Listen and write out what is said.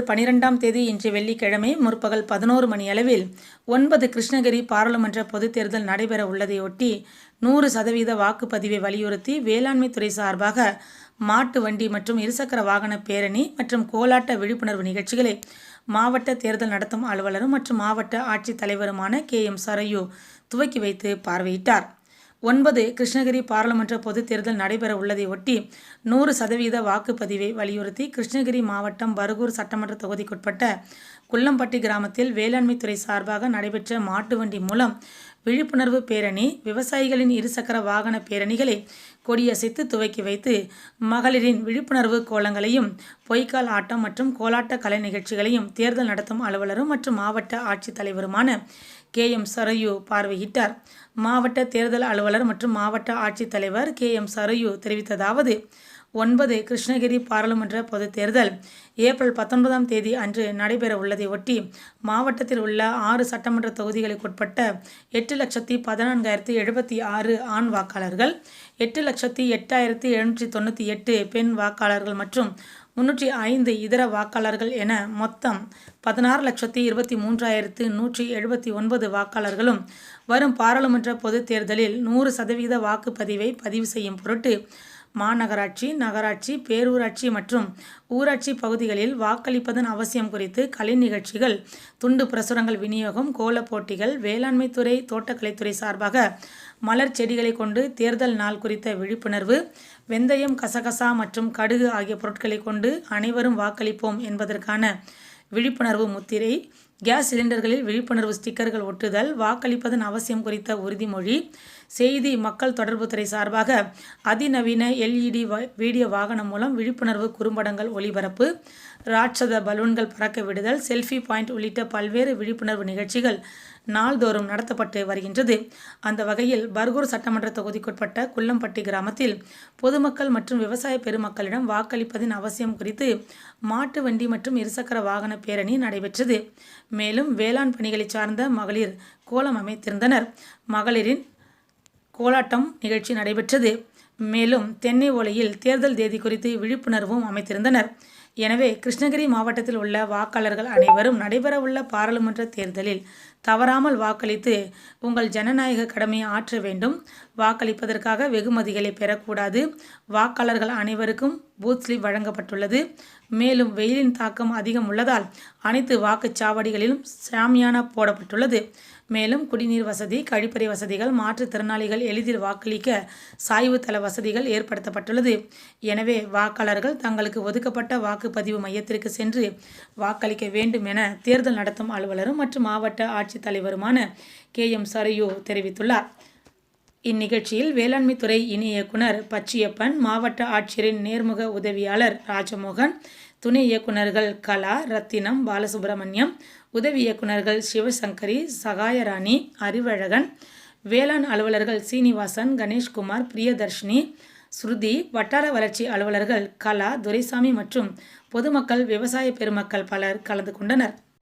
April பனிரெண்டாம் தேதி இன்று வெள்ளிக்கிழமை முற்பகல் பதினோரு மணியளவில் ஒன்பது கிருஷ்ணகிரி பாராளுமன்ற பொதுத் தேர்தல் நடைபெற உள்ளதையொட்டி நூறு சதவீத வாக்குப்பதிவை வலியுறுத்தி வேளாண்மைத்துறை சார்பாக மாட்டு வண்டி மற்றும் இருசக்கர வாகன பேரணி மற்றும் கோலாட்ட விழிப்புணர்வு நிகழ்ச்சிகளை மாவட்ட தேர்தல் நடத்தும் அலுவலரும் மற்றும் மாவட்ட ஆட்சித்தலைவருமான கே எம் சரையு துவக்கி வைத்து பார்வையிட்டார். ஒன்பது கிருஷ்ணகிரி பாராளுமன்ற பொதுத் தேர்தல் நடைபெற உள்ளதை ஒட்டி நூறு சதவீத வாக்குப்பதிவை வலியுறுத்தி கிருஷ்ணகிரி மாவட்டம் பருகூர் சட்டமன்ற தொகுதிக்குட்பட்ட குள்ளம்பட்டி கிராமத்தில் வேளாண்மைத்துறை சார்பாக நடைபெற்ற மாட்டு வண்டி மூலம் விழிப்புணர்வு பேரணி விவசாயிகளின் இருசக்கர வாகன பேரணிகளை கொடியசைத்து துவக்கி வைத்து மகளிரின் விழிப்புணர்வு கோலங்களையும் பொய்க்கால் ஆட்டம் மற்றும் கோலாட்ட கலை நிகழ்ச்சிகளையும் தேர்தல் நடத்தும் அலுவலரும் மற்றும் மாவட்ட ஆட்சித்தலைவருமான கே. எம். சரையு பார்வையிட்டார். மாவட்ட தேர்தல் அலுவலர் மற்றும் மாவட்ட ஆட்சித்தலைவர் கே. எம். சரையு தெரிவித்ததாவது ஒன்பது கிருஷ்ணகிரி பாராளுமன்ற பொதுத் தேர்தல். ஏப்ரல் பத்தொன்பதாம் தேதி அன்று நடைபெற உள்ளதை ஒட்டி மாவட்டத்தில் உள்ள ஆறு சட்டமன்ற தொகுதிகளுக்குட்பட்ட எட்டு லட்சத்தி பதினான்காயிரத்தி எழுபத்தி ஆறு ஆண் வாக்காளர்கள் எட்டு லட்சத்தி எட்டாயிரத்தி எழுநூற்றி தொண்ணூற்றி எட்டு பெண் வாக்காளர்கள் மற்றும் முன்னூற்றி ஐந்து இதர வாக்காளர்கள் என மொத்தம் பதினாறு லட்சத்தி இருபத்தி மூன்றாயிரத்து நூற்றி எழுபத்தி ஒன்பது வாக்காளர்களும் வரும் பாராளுமன்ற பொதுத் தேர்தலில் நூறு சதவீத வாக்குப்பதிவை பதிவு செய்யும் பொருட்டு மாநகராட்சி நகராட்சி பேரூராட்சி மற்றும் ஊராட்சி பகுதிகளில் வாக்களிப்பதன் அவசியம் குறித்து கலை நிகழ்ச்சிகள் துண்டு பிரசுரங்கள் விநியோகம் கோலப் போட்டிகள் வேளாண்மைத்துறை தோட்டக்கலைத்துறை சார்பாக மலர் செடிகளை கொண்டு தேர்தல் நாள் குறித்த விழிப்புணர்வு வெந்தயம் கசகசா மற்றும் கடுகு ஆகிய பொருட்களை கொண்டு அனைவரும் வாக்களிப்போம் என்பதற்கான விழிப்புணர்வு முத்திரை கேஸ் சிலிண்டர்களில் விழிப்புணர்வு ஸ்டிக்கர்கள் ஒட்டுதல் வாக்களிப்பதன் அவசியம் குறித்த உறுதிமொழி செய்தி மக்கள் தொடர்புத்துறை சார்பாக அதிநவீன எல்இடி வீடியோ வாகனம் மூலம் விழிப்புணர்வு குறும்படங்கள் ஒளிபரப்பு ராட்சத பலூன்கள் பறக்க விடுதல் செல்ஃபி பாயிண்ட் உள்ளிட்ட பல்வேறு விழிப்புணர்வு நிகழ்ச்சிகள் நாள்தோறும் நடத்தப்பட்டு வருகின்றது. அந்த வகையில் பர்கூர் சட்டமன்ற தொகுதிக்குட்பட்ட குள்ளம்பட்டி கிராமத்தில் பொதுமக்கள் மற்றும் விவசாய பெருமக்களிடம் வாக்களிப்பதின் அவசியம் குறித்து மாட்டு வண்டி மற்றும் இருசக்கர வாகன பேரணி நடைபெற்றது. மேலும் வேளாண் பணிகளை சார்ந்த மகளிர் கோலம் அமைத்திருந்தனர். மகளிரின் கோலாட்டம் நிகழ்ச்சி நடைபெற்றது. மேலும் தென்னை ஓலையில் தேர்தல் தேதி குறித்து விழிப்புணர்வும் அமைத்திருந்தனர். எனவே கிருஷ்ணகிரி மாவட்டத்தில் உள்ள வாக்காளர்கள் அனைவரும் நடைபெறவுள்ள பாராளுமன்ற தேர்தலில் தவறாமல் வாக்களித்து உங்கள் ஜனநாயக கடமையை ஆற்ற வேண்டும். வாக்களிப்பதற்காக வெகுமதிகளை பெறக்கூடாது. வாக்காளர்கள் அனைவருக்கும் பூத் ஸ்லிப் வழங்கப்பட்டுள்ளது. மேலும் வெயிலின் தாக்கம் அதிகம் உள்ளதால் அனைத்து வாக்குச்சாவடிகளிலும் சாமியானா போடப்பட்டுள்ளது. மேலும் குடிநீர் வசதி கழிப்பறை வசதிகள் மாற்றுத்திறனாளிகள் எளிதில் வாக்களிக்க சாய்வு தள வசதிகள் ஏற்படுத்தப்பட்டுள்ளது. எனவே வாக்காளர்கள் தங்களுக்கு ஒதுக்கப்பட்ட வாக்குப்பதிவு மையத்திற்கு சென்று வாக்களிக்க வேண்டும் என தேர்தல் நடத்தும் அலுவலரும் மற்றும் மாவட்ட ஆட்சித்தலைவருமான கே எம் சரையு தெரிவித்துள்ளார். இந்நிகழ்ச்சியில் வேளாண்மைத்துறை இணை இயக்குனர் பச்சியப்பன் மாவட்ட ஆட்சியரின் நேர்முக உதவியாளர் ராஜமோகன் துணை இயக்குநர்கள் கலா ரத்தினம் பாலசுப்ரமணியம் உதவி இயக்குநர்கள் சிவசங்கரி சகாயராணி அறிவழகன் வேளாண் அலுவலர்கள் சீனிவாசன் கணேஷ்குமார் பிரியதர்ஷினி ஸ்ருதி வட்டார வளர்ச்சி அலுவலர்கள் கலா துரைசாமி மற்றும் பொதுமக்கள் விவசாய பெருமக்கள் பலர் கலந்து கொண்டனர்.